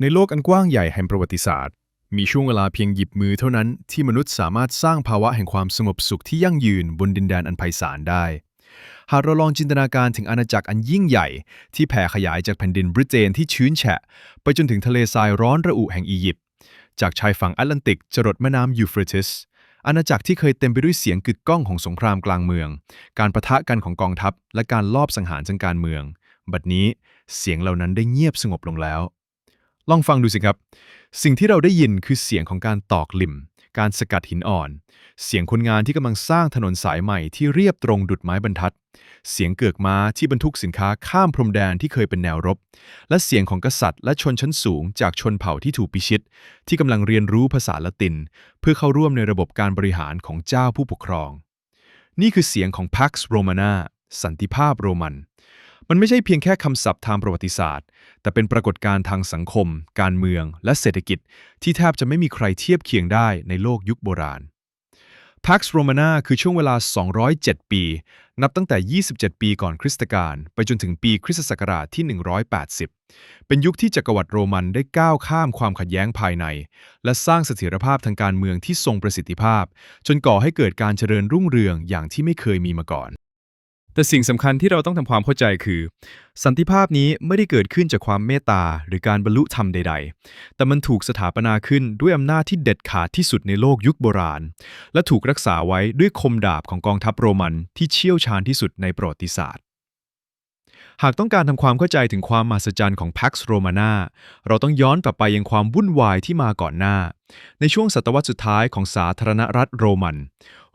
ในโลกอันกว้างใหญ่แห่งประวัติศาสตร์ มีช่วงเวลาเพียงหยิบมือเท่านั้นที่มนุษย์สามารถสร้างภาวะแห่งความสงบสุขที่ยั่งยืนบนดินแดนอันไพศาลได้ หากเราลองจินตนาการถึงอาณาจักรอันยิ่งใหญ่ ที่แผ่ขยายจากแผ่นดินบริเตนที่ชื้นแฉะ ไปจนถึงทะเลทรายร้อนระอุแห่งอียิปต์จากชายฝั่งแอตแลนติกจรดแม่น้ำยูเฟรติสอาณาจักรที่เคยเต็มไปด้วยเสียงกึกก้องของสงครามกลางเมือง การประทะกันของกองทัพ และการลอบสังหารทางการเมือง บัดนี้เสียงเหล่านั้นได้เงียบสงบลงแล้ว ลองฟังดูสิครับ สิ่งที่เราได้ยินคือเสียงของการตอกลิ่ม การสกัดหินอ่อน เสียงคนงานที่กำลังสร้างถนนสายใหม่ที่เรียบตรงดุดไม้บรรทัด เสียงเกือกม้าที่บรรทุกสินค้าข้ามพรมแดนที่เคยเป็นแนวรบ และเสียงของกษัตริย์และชนชั้นสูงจากชนเผ่าที่ถูกพิชิต ที่กำลังเรียนรู้ภาษาละติน เพื่อเข้าร่วมในระบบการบริหารของเจ้าผู้ปกครอง นี่คือเสียงของ Pax Romana สันติภาพโรมัน มันไม่ใช่เพียงแค่คำศัพท์ทางประวัติศาสตร์ แต่เป็นปรากฏการณ์ทางสังคม การเมือง และเศรษฐกิจ ที่แทบจะไม่มีใครเทียบเคียงได้ในโลกยุคโบราณ Pax Romana คือช่วงเวลา 207 ปี นับตั้งแต่ 27 ปีก่อนคริสตกาลไปจนถึงปีคริสตศักราชที่ 180 เป็นยุคที่จักรวรรดิโรมันได้ก้าวข้ามความขัดแย้งภายใน และสร้างเสถียรภาพทางการเมืองที่ทรงประสิทธิภาพ จนก่อให้เกิดการเจริญรุ่งเรืองอย่างที่ไม่เคยมีมาก่อน แต่สิ่งสำคัญที่เราต้องทำความเข้าใจคือ สันติภาพนี้ไม่ได้เกิดขึ้นจากความเมตตาหรือการบรรลุธรรมใด ๆ แต่มันถูกสถาปนาขึ้นด้วยอำนาจที่เด็ดขาดที่สุดในโลกยุคโบราณ และถูกรักษาไว้ด้วยคมดาบของกองทัพโรมันที่เชี่ยวชาญที่สุดในประวัติศาสตร์หากต้องการทำความเข้าใจถึงความมหัศจรรย์ของ Pax Romana เราต้องย้อนกลับไปยังความวุ่นวายที่มาก่อนหน้า ในช่วงศตวรรษสุดท้ายของสาธารณรัฐโรมัน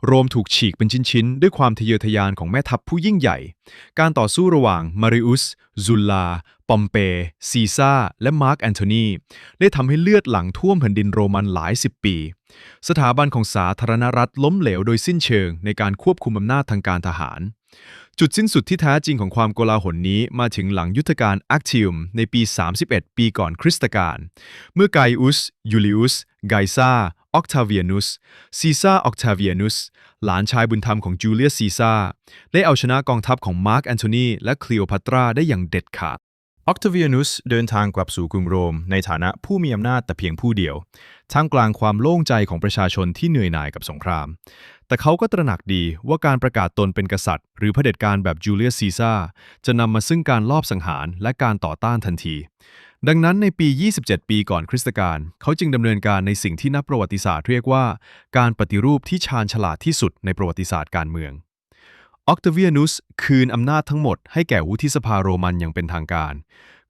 โรมถูกฉีกเป็นชิ้นๆ ด้วยความทะเยอทะยานของแม่ทัพผู้ยิ่งใหญ่ การต่อสู้ระหว่างมาริอุสซุลลา ปอมเป ซีซ่า และมาร์กแอนโทนีได้ทำให้เลือดหลังท่วมแผ่นดินโรมันหลายสิบปี สถาบันของสาธารณรัฐล้มเหลวโดยสิ้นเชิงในการควบคุมอำนาจทางการทหาร จุดสิ้นสุดที่แท้จริงของความโกลาหลนี้มาถึงหลังยุทธการแอคทิวมในปี 31 ปีก่อนคริสตกาลเมื่อไกอุสยูลิอุส ไกซา ออกทาเวียนุสซีซ่าออกทาเวียนุสหลานชายบุญธรรมของจูเลียสซีซ่าได้เอาชนะกองทัพของมาร์กแอนโทนีและคลีโอพัตราได้อย่างเด็ดขาดออกทาเวียนุสเดินทางกลับสู่กรุงโรม ในฐานะผู้มีอำนาจแต่เพียงผู้เดียว ท่ามกลางความโล่งใจของประชาชนที่เหนื่อยหน่ายกับสงคราม แต่เขาก็ตระหนักดีว่าการประกาศตนเป็นกษัตริย์ หรือเผด็จการแบบจูเลียสซีซ่าจะนำมาซึ่งการลอบสังหารและการต่อต้านทันที ดังนั้นในปี 27 ปีก่อนคริสตกาลเขาจึงดำเนินการในสิ่งที่นักประวัติศาสตร์เรียกว่า การปฏิรูปที่ชาญฉลาดที่สุดในประวัติศาสตร์การเมืองออกตเวียนุสคืนอำนาจทั้งหมดให้แก่วุฒิสภาโรมันอย่างเป็นทางการ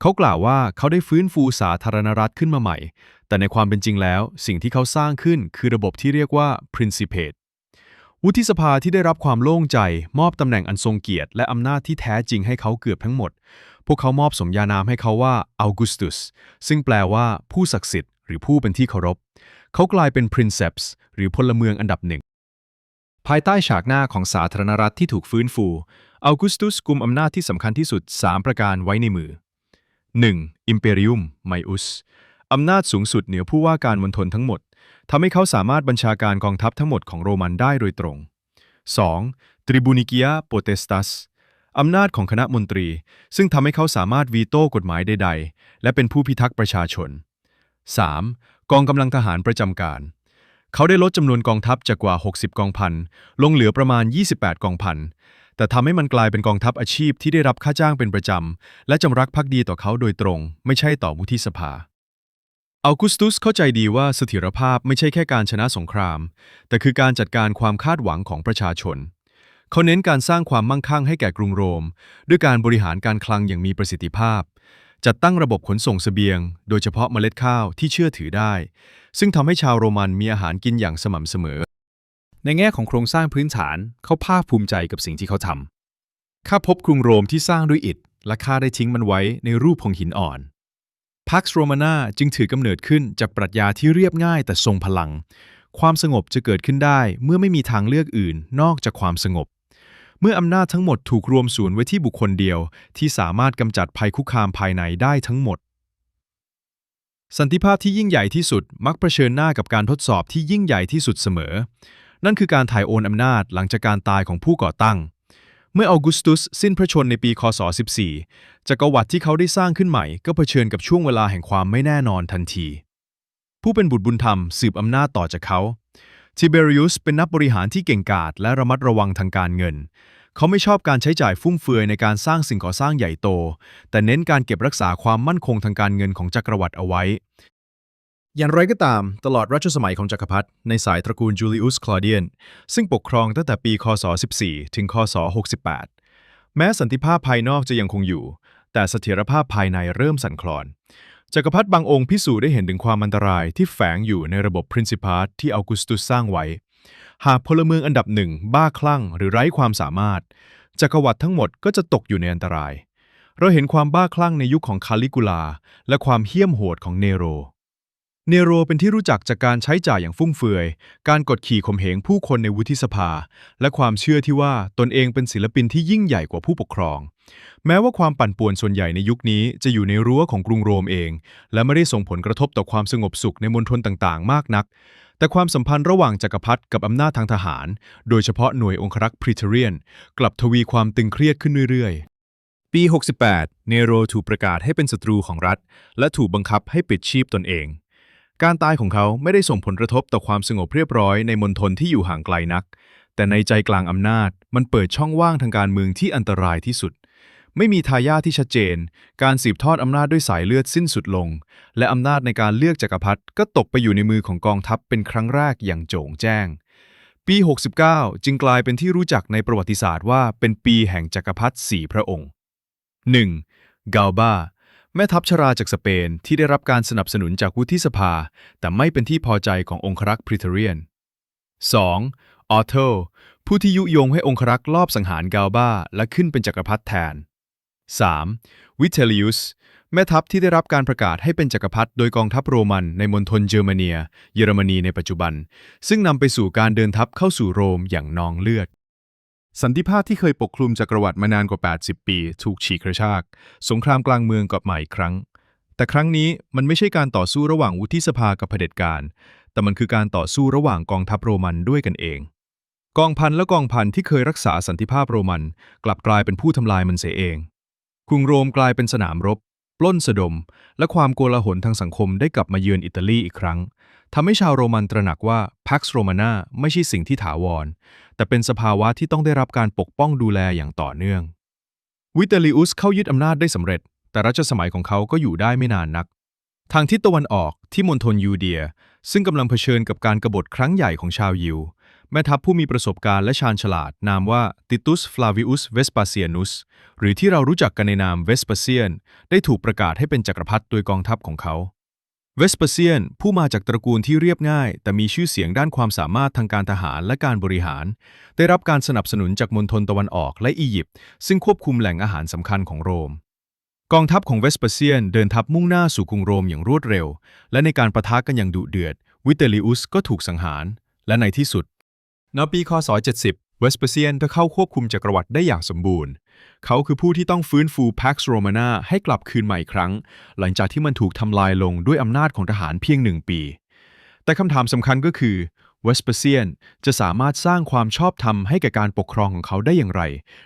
เขากล่าวว่าเขาได้ฟื้นฟูสาธารณรัฐขึ้นมาใหม่ แต่ในความเป็นจริงแล้ว สิ่งที่เขาสร้างขึ้นคือระบบที่เรียกว่า Principate วุฒิสภาที่ได้รับความโล่งใจ มอบตำแหน่งอันทรงเกียรติ และอำนาจที่แท้จริงให้เขาเกือบทั้งหมด พวกเขามอบสมญานามให้เขาว่าอัลกุสตุสซึ่งแปลว่าผู้ศักดิ์สิทธิ์ หรือผู้เป็นที่เคารพ เขากลายเป็น Princeps หรือพลเมืองอันดับหนึ่ง ภายใต้ฉากหน้าของสาธารณรัฐที่ถูกฟื้นฟูอัลกุสตุสกุมอำนาจที่สำคัญที่สุด 3 ประการไว้ในมือ 1. Imperium Maius อำนาจสูงสุดเหนือผู้ว่าการมณฑลทั้งหมดทำให้เขาสามารถบัญชาการกองทัพทั้งหมดของโรมันได้โดยตรง 2. Tribunicia Potestas อำนาจของคณะมนตรี ซึ่งทำให้เขาสามารถวีโต้กฎหมายใดๆ และเป็นผู้พิทักษ์ประชาชน 3. กองกำลังทหารประจำการ เขาได้ลดจำนวนกองทัพจากกว่า 60 กองพัน ลงเหลือประมาณ 28 กองพัน แต่ทำให้มันกลายเป็นกองทัพอาชีพที่ได้รับค่าจ้างเป็นประจำ และจำรักภักดีต่อเขาโดยตรง ไม่ใช่ต่อวุฒิสภา อัลกุสตุสเข้าใจดีว่าเสถียรภาพไม่ใช่แค่การชนะสงคราม แต่คือการจัดการความคาดหวังของประชาชน เขาเน้นการสร้างความมั่งคั่งให้แก่กรุงโรม ด้วยการบริหารการคลังอย่างมีประสิทธิภาพ จัดตั้งระบบขนส่งเสบียง โดยเฉพาะเมล็ดข้าวที่เชื่อถือได้ ซึ่งทำให้ชาวโรมันมีอาหารกินอย่างสม่ำเสมอ ในแง่ของโครงสร้างพื้นฐานเขาภาคภูมิใจกับสิ่งที่เขาทำข้าพบกรุงโรมที่สร้างด้วยอิฐและข้าได้ทิ้งมันไว้ในรูปของหินอ่อน พักโรมานาจึงถือกำเนิดขึ้นจากปรัชญาที่เรียบง่ายแต่ทรงพลัง ความสงบจะเกิดขึ้นได้เมื่อไม่มีทางเลือกอื่นนอกจากความสงบ เมื่ออำนาจทั้งหมดถูกรวมศูนย์ไว้ที่บุคคลเดียว ที่สามารถกำจัดภัยคุกคามภายในได้ทั้งหมด สันติภาพที่ยิ่งใหญ่ที่สุดมักเผชิญหน้ากับการทดสอบที่ยิ่งใหญ่ที่สุดเสมอ นั่นคือการถ่ายโอนอำนาจหลังจากการตายของผู้ก่อตั้ง เมื่อออกุสตุสสิ้นพระชนในปีคศ 14 จักรวรรดิที่เขาได้สร้างขึ้นใหม่ ก็เผชิญกับช่วงเวลาแห่งความไม่แน่นอนทันที ผู้เป็นบุตรบุญธรรมสืบอำนาจต่อจากเขาทิเบริอุสเป็นนักบริหารที่เก่งกาจและระมัดระวังทางการเงิน เขาไม่ชอบการใช้จ่ายฟุ่มเฟือยในการสร้างสิ่งก่อสร้างใหญ่โต แต่เน้นการเก็บรักษาความมั่นคงทางการเงินของจักรวรรดิเอาไว้ อย่างไรก็ตาม ตลอดรัชสมัยของจักรพรรดิในสายตระกูลจูลิอุสคลอเดียน ซึ่งปกครองตั้งแต่ปี คศ 14 ถึง คศ 68 แม้สันติภาพภายนอกจะยังคงอยู่ แต่เสถียรภาพภายในเริ่มสั่นคลอนจักรพรรดิบางองค์พิสูจน์ได้เห็นถึงความอันตรายที่แฝงอยู่ในระบบ Principat ที่ออกุสตุสสร้างไว้ หากพลเมืองอันดับหนึ่งบ้าคลั่งหรือไร้ความสามารถจักรวรรดิทั้งหมดก็จะตกอยู่ในอันตราย เราเห็นความบ้าคลั่งในยุคของคาลิกุลา และความเหี้ยมโหดของเนโร เนโรเป็นที่รู้จักจากการใช้จ่ายอย่างฟุ่มเฟือย การกดขี่ข่มเหงผู้คนในวุฒิสภา และความเชื่อที่ว่าตนเองเป็นศิลปินที่ยิ่งใหญ่กว่าผู้ปกครอง แม้ว่าความปั่นป่วนส่วนใหญ่ในยุคนี้จะอยู่ในรั้วของกรุงโรมเอง และไม่ได้ส่งผลกระทบต่อความสงบสุขในมณฑลต่างๆ มากนัก แต่ความสัมพันธ์ระหว่างจักรพรรดิกับอำนาจทางทหาร โดยเฉพาะหน่วยองครักษ์พรีเทเรียน กลับทวีความตึงเครียดขึ้นเรื่อยๆปี 68 เนโรถูกประกาศให้เป็นศัตรูของรัฐ และถูกบังคับให้ปิดชีพตนเอง การตายของเขาไม่ได้ส่งผลกระทบต่อความสงบเรียบร้อยในมณฑลที่อยู่ห่างไกลนัก แต่ในใจกลางอำนาจมันเปิดช่องว่างทางการเมืองที่อันตรายที่สุด ไม่มีทายาทที่ชัดเจน การสืบทอดอำนาจด้วยสายเลือดสิ้นสุดลง และอำนาจในการเลือกจักรพรรดิก็ตกไปอยู่ในมือของกองทัพเป็นครั้งแรกอย่างโจ่งแจ้ง ปี 69 จึงกลายเป็นที่รู้จักในประวัติศาสตร์ว่าเป็นปีแห่งจักรพรรดิสี่พระองค์ 1. กาบา แม่ทัพชราจากสเปนที่ได้รับการสนับสนุนจากวุฒิสภา แต่ไม่เป็นที่พอใจขององครักษ์พริเทเรียน 2. ออโตผู้ที่ยุยงให้องครักษ์ลอบสังหารกาลบาและขึ้นเป็นจักรพรรดิแทน 3. วิเทลิอุสแม่ทัพที่ได้รับการประกาศให้เป็นจักรพรรดิโดยกองทัพโรมันในมณฑลเยอรมเนีย เยอรมนีในปัจจุบัน ซึ่งนำไปสู่การเดินทัพเข้าสู่โรมอย่างนองเลือด สันติภาพที่เคยปกคลุมจักรวรรดิมานานกว่า 80 ปี ถูกฉีกกระชาก สงครามกลางเมืองกลับมาอีกครั้ง แต่ครั้งนี้มันไม่ใช่การต่อสู้ระหว่างวุฒิสภากับเผด็จการ แต่มันคือการต่อสู้ระหว่างกองทัพโรมันด้วยกันเอง กองพันและกองพันที่เคยรักษาสันติภาพโรมัน กลับกลายเป็นผู้ทำลายมันเสียเองกรุงโรมกลายเป็นสนามรบ ปล้นสะดม และความโกลาหลทางสังคมได้กลับมาเยือนอิตาลีอีกครั้ง ทำให้ชาวโรมันตระหนักว่า Pax Romana ไม่ใช่สิ่งที่ถาวร แต่เป็นสภาวะที่ต้องได้รับการปกป้องดูแลอย่างต่อเนื่อง วิเตลิอุสเข้ายึดอำนาจได้สำเร็จ แต่รัชสมัยของเขาก็อยู่ได้ไม่นานนัก ทางทิศตะวันออกที่มณฑลยูเดีย ซึ่งกำลังเผชิญกับการกบฏครั้งใหญ่ของชาวยิว แม่ทัพผู้มีประสบการณ์และชาญฉลาด นามว่าติตุสฟลาวิอุสเวสปาเซียนุสหรือที่เรารู้จักกันในนามเวสปาเซียน ได้ถูกประกาศให้เป็นจักรพรรดิโดยกองทัพของเขา เวสเปเซียน ผู้มาจากตระกูลที่เรียบง่าย แต่มีชื่อเสียงด้านความสามารถทางการทหารและการบริหาร ได้รับการสนับสนุนจากมณฑลตะวันออกและอียิปต์ซึ่งควบคุมแหล่งอาหารสำคัญของโรม กองทัพของเวสเปเซียนเดินทัพมุ่งหน้าสู่กรุงโรมอย่างรวดเร็ว และในการประทะกันอย่างดุเดือด วิเตลิอุสก็ถูกสังหาร และในที่สุดณปีคศ 70 เวสเปเซียนได้เข้าควบคุมจักรวรรดิได้อย่างสมบูรณ์ เขาคือผู้ที่ต้องฟื้นฟู Pax Romana ให้กลับคืนใหม่อีกครั้ง หลังจากที่มันถูกทำลายลงด้วยอำนาจของทหารเพียงหนึ่งปี แต่คำถามสำคัญก็คือเวสเปเซียนจะสามารถสร้างความชอบธรรมให้แก่การปกครองของเขาได้อย่างไร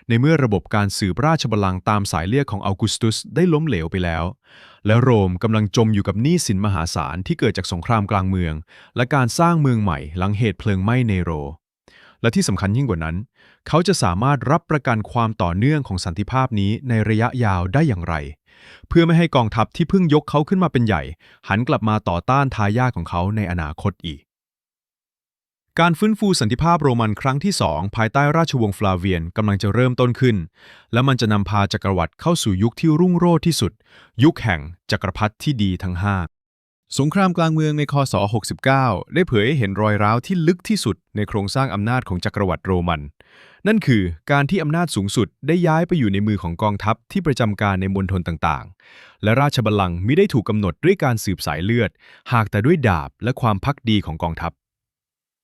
ในเมื่อระบบการสืบราชบัลลังก์ตามสายเลือดของอัลกุสตุสได้ล้มเหลวไปแล้ว และโรมกำลังจมอยู่กับหนี้สินมหาศาลที่เกิดจากสงครามกลางเมือง และการสร้างเมืองใหม่หลังเหตุเพลิงไหม้เนโร และที่สำคัญยิ่งกว่านั้น เขาจะสามารถรับประกันความต่อเนื่องของสันติภาพนี้ในระยะยาวได้อย่างไร เพื่อไม่ให้กองทัพที่เพิ่งยกเขาขึ้นมาเป็นใหญ่ หันกลับมาต่อต้านทายาทของเขาในอนาคตอีก การฟื้นฟูสันติภาพโรมันครั้งที่สองภายใต้ราชวงศ์ฟลาเวียนกำลังจะเริ่มต้นขึ้น และมันจะนำพาจักรวรรดิเข้าสู่ยุคที่รุ่งโรจน์ที่สุด ยุคแห่งจักรพรรดิที่ดีทั้งห้า สงครามกลางเมืองในคศ 69 ได้เผยให้เห็นรอยร้าวที่ลึกที่สุดในโครงสร้างอำนาจของจักรวรรดิโรมัน นั่นคือการที่อำนาจสูงสุดได้ย้ายไปอยู่ในมือของกองทัพที่ประจำการในมณฑลต่างๆ และราชบัลลังก์มิได้ถูกกำหนดด้วยการสืบสายเลือด หากแต่ด้วยดาบและความพักดีของกองทัพ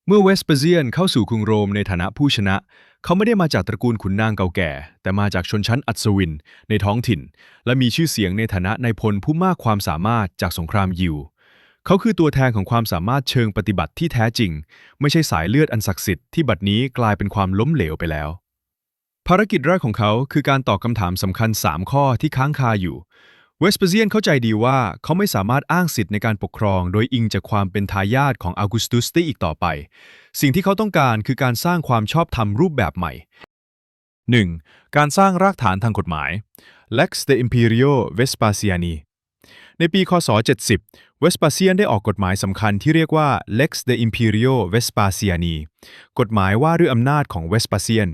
เมื่อเวสเปเซียนเข้าสู่กรุงโรมในฐานะผู้ชนะ เขาไม่ได้มาจากตระกูลขุนนางเก่าแก่ แต่มาจากชนชั้นอัศวิน ในท้องถิ่น และมีชื่อเสียงในฐานะนายพลผู้มากความสามารถจากสงครามยิว เขาคือตัวแทนของความสามารถเชิงปฏิบัติที่แท้จริง ไม่ใช่สายเลือดอันศักดิ์สิทธิ์ที่บัดนี้กลายเป็นความล้มเหลวไปแล้ว ภารกิจแรกของเขาคือการตอบคำถามสำคัญ 3 ข้อที่ค้างคาอยู่ เวสเปเซียนเข้าใจดีว่าเขาไม่สามารถอ้างสิทธิ์ในการปกครอง โดยอิงจากความเป็นทายาทของอ u กุสตุสได้อีกต่อไป สิ่งที่เขาต้องการคือการสร้างความชอบธรรมรูปแบบใหม่ 1. การสร้างรากฐานทางกฎหมาย Lex de Imperio Vespasiani ในปีคศ 70 เวสปาเซียนได้ออกกฎหมายสำคัญที่เรียกว่า Lex de Imperio Vespasiani กฎหมายว่าด้วยอำนาจของเวสปาเซียน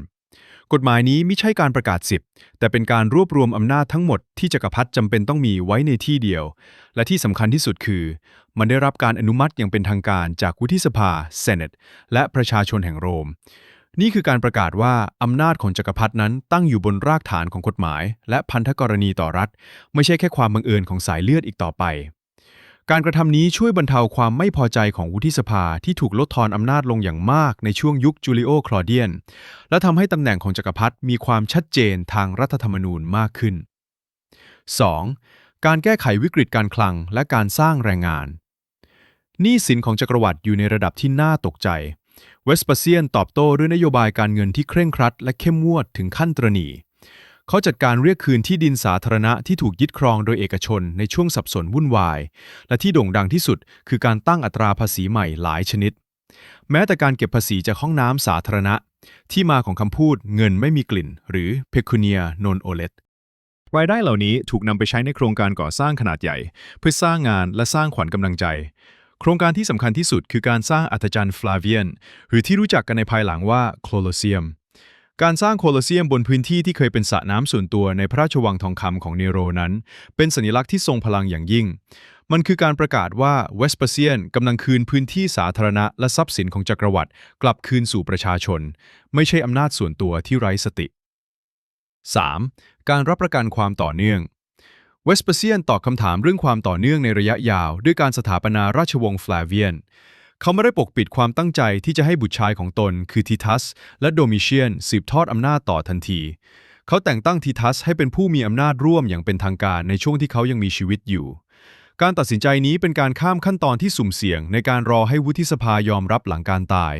กฎหมายนี้ไม่ใช่การประกาศสิทธิ์แต่เป็นการรวบรวมอำนาจทั้งหมดที่จักรพรรดิจำเป็นต้องมีไว้ในที่เดียว และที่สำคัญที่สุดคือ มันได้รับการอนุมัติอย่างเป็นทางการจากวุฒิสภา Senate และประชาชนแห่งโรม นี่คือการประกาศว่า อำนาจของจักรพรรดินั้นตั้งอยู่บนรากฐานของกฎหมาย และพันธกรณีต่อรัฐ ไม่ใช่แค่ความบังเอิญของสายเลือดอีกต่อไป การกระทำนี้ช่วยบรรเทาความไม่พอใจของวุฒิสภาที่ถูกลดทอนอำนาจลงอย่างมากในช่วงยุคจูลิโอ คลอเดียน และทำให้ตำแหน่งของจักรพรรดิมีความชัดเจนทางรัฐธรรมนูญมากขึ้น 2. การแก้ไขวิกฤตการคลังและการสร้างแรงงานหนี้สินของจักรวรรดิอยู่ในระดับที่น่าตกใจ เวสปาเซียนตอบโต้ด้วยนโยบายการเงินที่เคร่งครัด และเข้มงวดถึงขั้นตรณี เขาจัดการเรียกคืนที่ดินสาธารณะที่ถูกยึดครองโดยเอกชนในช่วงสับสนวุ่นวาย และที่โด่งดังที่สุด คือการตั้งอัตราภาษีใหม่หลายชนิด แม้แต่การเก็บภาษีจากห้องน้ำสาธารณะ ที่มาของคำพูดเงินไม่มีกลิ่น หรือ pecunia non olet รายได้เหล่านี้ถูกนำไปใช้ในโครงการก่อสร้างขนาดใหญ่ เพื่อสร้างงานและสร้างขวัญกำลังใจ โครงการที่สำคัญที่สุดคือการสร้างอัตจันทร์ฟลาเวียน หรือที่รู้จักกันในภายหลังว่าโคลโลเซียม การสร้างโคลอเซียมบนพื้นที่ที่เคยเป็นสระน้ำส่วนตัวในพระราชวังทองคำของเนโรนั้น เป็นสัญลักษณ์ที่ทรงพลังอย่างยิ่ง มันคือการประกาศว่าเวสปเซียนกำลังคืนพื้นที่สาธารณะและทรัพย์สินของจักรวรรดิกลับคืนสู่ประชาชน ไม่ใช่อำนาจส่วนตัวที่ไร้สติ 3. การรับประกันความต่อเนื่อง เวสปาเซียนตอบคำถามเรื่องความต่อเนื่องในระยะยาว ด้วยการสถาปนาราชวงศ์ฟลาเวียน เขาไม่ได้ปกปิดความตั้งใจที่จะให้บุตรชายของตน คือทิทัส และโดมิเชียน สืบทอดอำนาจต่อทันที เขาแต่งตั้งทิทัสให้เป็นผู้มีอำนาจร่วมอย่างเป็นทางการในช่วงที่เขายังมีชีวิตอยู่ การตัดสินใจนี้เป็นการข้ามขั้นตอนที่สุ่มเสี่ยง ในการรอให้วุฒิสภายอมรับหลังการตาย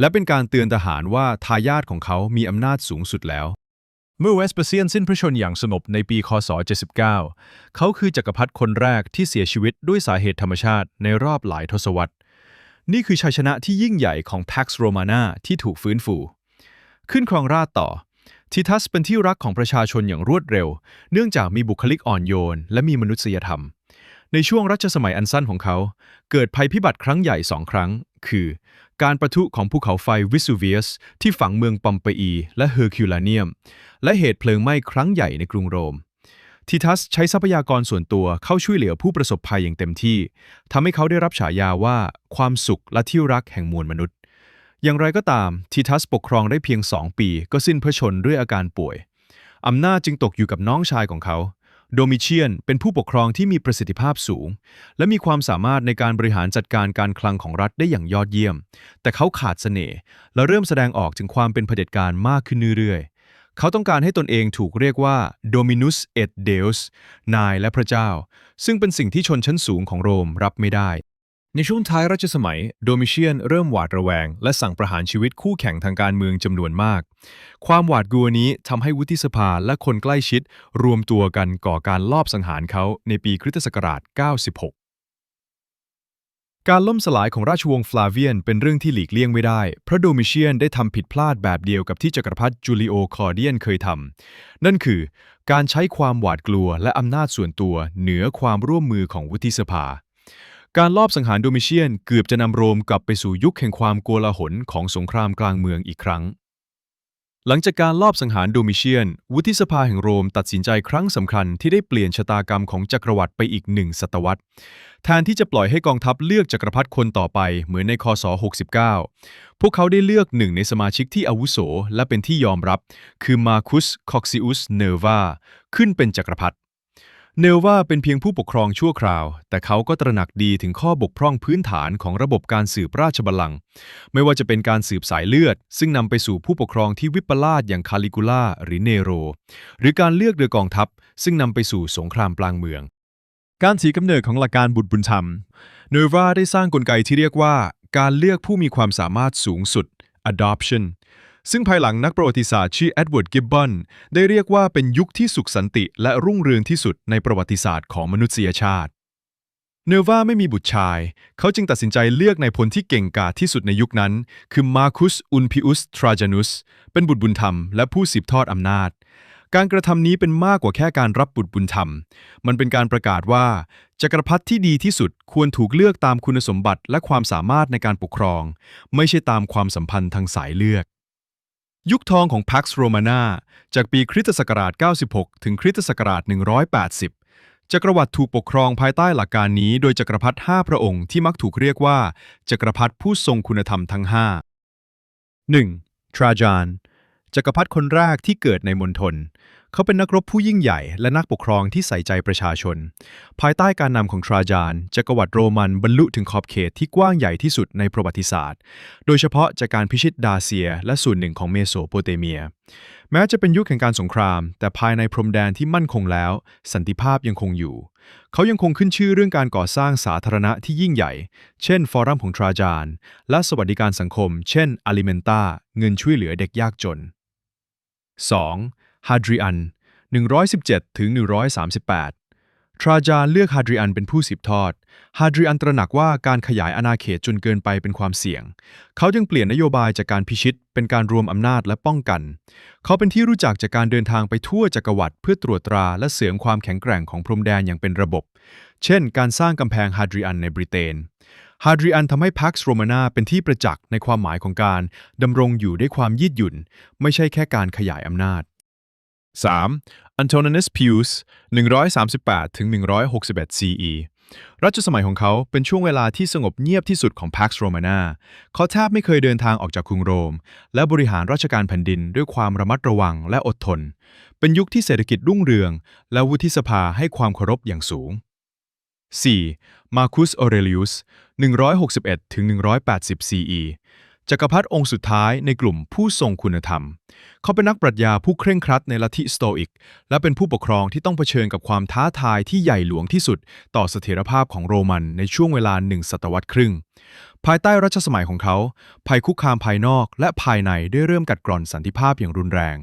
และเป็นการเตือนทหารว่าทายาทของเขามีอำนาจสูงสุดแล้ว เมื่อเวสเปเซียนสิ้นพระชนม์อย่างสงบในปีคศ 79 เขาคือจักรพรรดิคนแรกที่เสียชีวิตด้วยสาเหตุธรรมชาติในรอบหลายทศวรรษ นี่คือชัยชนะที่ยิ่งใหญ่ของ Pax Romana ที่ถูกฟื้นฟู ขึ้นครองราชต่อ ทิทัสเป็นที่รักของประชาชนอย่างรวดเร็ว เนื่องจากมีบุคลิกอ่อนโยน และมีมนุษยธรรม ในช่วงรัชสมัยอันสั้นของเขา เกิดภัยพิบัติครั้งใหญ่สองครั้ง คือ การประทุของภูเขาไฟวิสูเวียส ที่ฝังเมืองปอมเปอีและเฮอร์คิวลาเนียม และเหตุเพลิงไหม้ครั้งใหญ่ในกรุงโรม ทิทัสใช้ทรัพยากรส่วนตัวเข้าช่วยเหลือผู้ประสบภัยอย่างเต็มที่ทำให้เขาได้รับฉายาว่าความสุขและที่รักแห่งมวลมนุษย์ อย่างไรก็ตามทิทัสปกครองได้เพียง2ปี ก็สิ้นพระชนม์ด้วยอาการป่วยอำนาจจึงตกอยู่กับน้องชายของเขา โดมิเชียนเป็นผู้ปกครองที่มีประสิทธิภาพสูง และมีความสามารถในการบริหารจัดการการคลังของรัฐได้อย่างยอดเยี่ยม แต่เขาขาดเสน่ห์และเริ่มแสดงออกถึงความเป็นเผด็จการมากขึ้นเรื่อยๆ เขาต้องการให้ตนเองถูกเรียกว่า Dominus et Deus นายและพระเจ้า ซึ่งเป็นสิ่งที่ชนชั้นสูงของโรมรับไม่ได้ ในช่วงท้ายรัชสมัย โดมิเชียนเริ่มหวาดระแวง และสั่งประหารชีวิตคู่แข่งทางการเมืองจำนวนมาก ความหวาดกลัวนี้ทำให้วุฒิสภาและคนใกล้ชิด รวมตัวกันก่อการลอบสังหารเขาในปีคริสตศักราช 96การล่มสลายของราชวงศ์ฟลาเวียนเป็นเรื่องที่หลีกเลี่ยงไม่ได้ เพราะโดมิเชียนได้ทำผิดพลาดแบบเดียวกับที่จักรพรรดิจูลิโอคลอเดียนเคยทำ นั่นคือ การใช้ความหวาดกลัวและอำนาจส่วนตัวเหนือความร่วมมือของวุฒิสภา การลอบสังหารโดมิเชียนเกือบจะนำโรมกลับไปสู่ยุคแห่งความโกลาหลของสงครามกลางเมืองอีกครั้ง หลังจากการลอบสังหารโดมิเชียน วุฒิสภาแห่งโรมตัดสินใจครั้งสำคัญที่ได้เปลี่ยนชะตากรรมของจักรวรรดิไปอีกหนึ่งศตวรรษแทนที่จะปล่อยให้กองทัพเลือกจักรพรรดิคนต่อไปเหมือนในคศ 69 พวกเขาได้เลือกหนึ่งในสมาชิกที่อาวุโสและเป็นที่ยอมรับ คือมาคุสคอกซิอุสเนวาขึ้นเป็นจักรพรรดิ เนลวาเป็นเพียงผู้ปกครองชั่วคราว แต่เขาก็ตระหนักดีถึงข้อบกพร่องพื้นฐานของระบบการสืบราชบัลลังก์ไม่ว่าจะเป็นการสืบสายเลือด ซึ่งนำไปสู่ผู้ปกครองที่วิปลาสอย่างคาลิกูล่าหรือเนโร หรือการเลือกโดยกองทัพ ซึ่งนำไปสู่สงครามกลางเมือง การถือกำเนิดของหลักการบุตรบุญธรรม เนวาได้สร้างกลไกที่เรียกว่า การเลือกผู้มีความสามารถสูงสุด adoption ซึ่งภายหลังนักประวัติศาสตร์ชื่อเอ็ดเวิร์ด กิบบอน ได้เรียกว่าเป็นยุคที่สุขสันติและรุ่งเรืองที่สุดในประวัติศาสตร์ของมนุษยชาติ เนวาไม่มีบุตรชาย เขาจึงตัดสินใจเลือกในพลที่เก่งกาจที่สุดในยุคนั้น คือมาคุส อุนพิอุส ทราจานุส เป็นบุตรบุญธรรมและผู้สืบทอดอำนาจ การกระทำนี้เป็นมากกว่าแค่การรับบุตรบุญธรรม มันเป็นการประกาศว่าจักรพรรดิที่ดีที่สุดควรถูกเลือกตามคุณสมบัติและความสามารถในการปกครอง ไม่ใช่ตามความสัมพันธ์ทางสายเลือด ยุคทองของพัคโรมานาจากปีคริสตศักราช 96 ถึงคริสตศักราช 180 จักรวรรดิถูกปกครองภายใต้หลักการนี้โดยจักรพรรดิ5พระองค์ที่มักถูกเรียกว่า จักรพรรดิผู้ทรงคุณธรรมทั้ง 5 1. ทราจาน จักรพรรดิคนแรกที่เกิดในมณฑล เขาเป็นนักรบผู้ยิ่งใหญ่และนักปกครองที่ใส่ใจประชาชน ภายใต้การนำของทราจานจักรวรรดิโรมันบรรลุถึงขอบเขตที่กว้างใหญ่ที่สุดในประวัติศาสตร์ โดยเฉพาะจากการพิชิตดาเซีย และส่วนหนึ่งของเมโสโปเตเมีย แม้จะเป็นยุคแห่งการสงคราม แต่ภายในพรมแดนที่มั่นคงแล้ว สันติภาพยังคงอยู่ เขายังคงขึ้นชื่อเรื่องการก่อสร้างสาธารณะที่ยิ่งใหญ่ เช่น ฟอรัมของทราจานและสวัสดิการสังคม เช่น a l i m e n t a เงินช่วยเหลือเด็กยากจน 2. ฮาดริอัน 117ถึง138 ทราจานเลือกฮาดริอันเป็นผู้สืบทอด ฮาดริอันตระหนักว่าการขยายอาณาเขตจนเกินไปเป็นความเสี่ยง เขาจึงเปลี่ยนนโยบายจากการพิชิต เป็นการรวมอำนาจและป้องกัน เขาเป็นที่รู้จักจากการเดินทางไปทั่วจักรวรรดิเพื่อตรวจตราและเสริมความแข็งแกร่งของพรมแดนอย่างเป็นระบบ เช่น การสร้างกำแพงฮาดริอันในบริเตนฮาดริอันทำให้พักโรมานาเป็นที่ประจักษ์ในความหมายของการดำรงอยู่ด้วยความยืดหยุ่น ไม่ใช่แค่การขยายอำนาจ 3. Antoninus Pius 138ถึง161 CE รัชสมัยของเขาเป็นช่วงเวลาที่สงบเงียบที่สุดของ Pax Romana เขาแทบไม่เคยเดินทางออกจากกรุงโรม และบริหารราชการแผ่นดินด้วยความระมัดระวังและอดทน เป็นยุคที่เศรษฐกิจรุ่งเรือง และวุฒิสภาให้ความเคารพอย่างสูง 4. Marcus Aurelius 161ถึง180 CE จักรพรรดิองค์สุดท้ายในกลุ่มผู้ทรงคุณธรรม เขาเป็นนักปรัชญาผู้เคร่งครัดในลัทธิสโตอิก และเป็นผู้ปกครองที่ต้องเผชิญกับความท้าทายที่ใหญ่หลวงที่สุด ต่อเสถียรภาพของโรมันในช่วงเวลาหนึ่งศตวรรษครึ่ง ภายใต้รัชสมัยของเขา ภัยคุกคามภายนอกและภายในได้เริ่มกัดกร่อนสันติภาพอย่างรุนแรง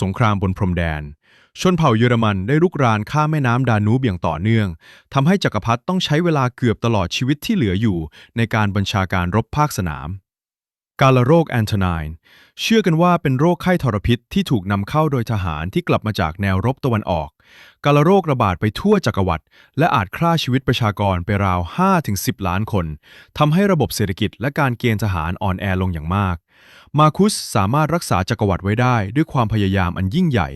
สงครามบนพรมแดน ชนเผ่าเยอรมันได้รุกรานข้ามแม่น้ำดานูบอย่างต่อเนื่องทำให้จักรพรรดิต้องใช้เวลาเกือบตลอดชีวิตที่เหลืออยู่ ในการบัญชาการรบภาคสนาม กาลโรคแอนโทไนน์เชื่อกันว่าเป็นโรคไข้ทรพิษที่ถูกนำเข้าโดยทหารที่กลับมาจากแนวรบตะวันออก กาลโรคระบาดไปทั่วจักรวรรดิและอาจฆ่าชีวิตประชากรไปราว 5-10 ล้านคนทำให้ระบบเศรษฐกิจและการเกณฑ์ทหารอ่อนแอลงอย่างมาก มาคุสสามารถรักษาจักรวรรดิไว้ได้ด้วยความพยายามอันยิ่งใหญ่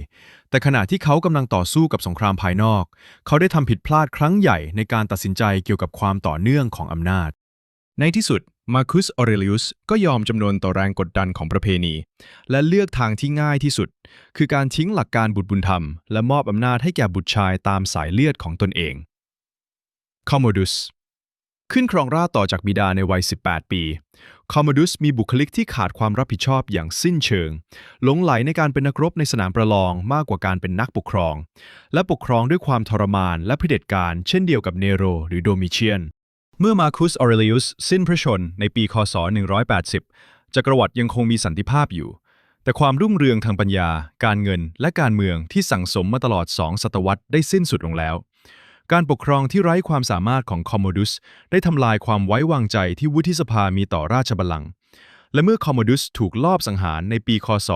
แต่ขณะที่เขากำลังต่อสู้กับสงครามภายนอก เขาได้ทำผิดพลาดครั้งใหญ่ในการตัดสินใจเกี่ยวกับความต่อเนื่องของอำนาจ ในที่สุด มาคุสออเรลิอุสก็ยอมจำนวนต่อแรงกดดันของประเพณี และเลือกทางที่ง่ายที่สุด คือการทิ้งหลักการบุตรบุญธรรม และมอบอำนาจให้แก่บุตรชายตามสายเลือดของตนเองคอมโมดุสขึ้นครองราชต่อจากบิดาในวัย 18 ปี คอมโมดุสมีบุคลิกที่ขาดความรับผิดชอบอย่างสิ้นเชิง หลงไหลในการเป็นนักรบในสนามประลองมากกว่าการเป็นนักปกครอง และปกครองด้วยความทรมานและเผด็จการ เช่นเดียวกับเนโรหรือโดมิเชียน เมื่อมาคุสออเรลิอุสสิ้นพระชนในปีคศ 180 จักรวรรดิยังคงมีสันติภาพอยู่ แต่ความรุ่งเรืองทางปัญญา การเงิน และการเมืองที่สั่งสมมาตลอดสองศตวรรษได้สิ้นสุดลงแล้ว การปกครองที่ไร้ความสามารถของคอมโมดุสได้ทำลายความไว้วางใจที่วุฒิสภามีต่อราชบัลลังก์และเมื่อคอมโมดุสถูกลอบสังหารในปีคศ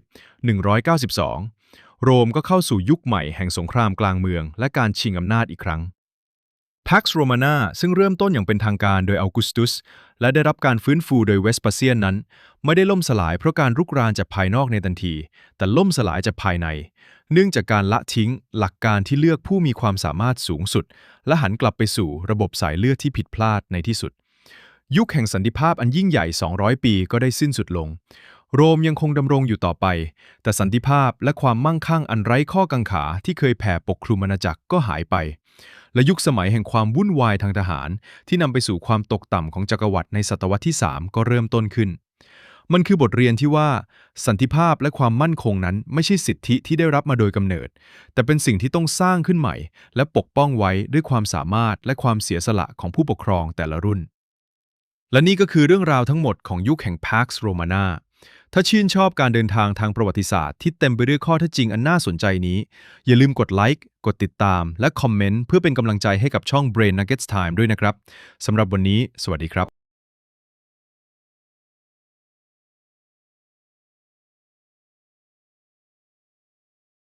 180-192 โรมก็เข้าสู่ยุคใหม่แห่งสงครามกลางเมือง และการชิงอำนาจอีกครั้ง Pax Romana ซึ่งเริ่มต้นอย่างเป็นทางการโดยอ u กุสตุส และได้รับการฟื้นฟูโดยเวสปาเซียนนั้น ไม่ได้ล่มสลายเพราะการรุกรานจากภายนอกในทันที แต่ล่มสลายจากภายใน เนื่องจากการละทิ้ง หลักการที่เลือกผู้มีความสามารถสูงสุด และหันกลับไปสู่ระบบสายเลือดที่ผิดพลาดในที่สุด ยุคแห่งสันติภาพอันยิ่งใหญ่ 200 ปีก็ได้สิ้นสุดลง โรมยังคงดำรงอยู่ต่อไป แต่สันติภาพและความมั่งคั่งอันไร้ข้อกังขาที่เคยแผ่ปกคลุมอาณาจักรก็หายไป และยุคสมัยแห่งความวุ่นวายทางทหาร ที่นำไปสู่ความตกต่ำของจักรวรรดิในศตวรรษที่ 3 ก็เริ่มต้นขึ้น มันคือบทเรียนที่ว่า สันติภาพและความมั่นคงนั้นไม่ใช่สิทธิที่ได้รับมาโดยกำเนิด แต่เป็นสิ่งที่ต้องสร้างขึ้นใหม่ และปกป้องไว้ด้วยความสามารถและความเสียสละของผู้ปกครองแต่ละรุ่น และนี่ก็คือเรื่องราวทั้งหมดของยุคแห่ง Pax Romana ถ้าชื่นชอบการเดินทางทางประวัติศาสตร์ที่เต็มไปด้วยข้อเท็จจริงอันน่าสนใจนี้ อย่าลืมกดไลค์กดติดตาม และคอมเมนต์เพื่อเป็นกำลังใจให้กับช่อง Brain Nuggets Time ด้วยนะครับสำหรับวันนี้ สวัสดีครับ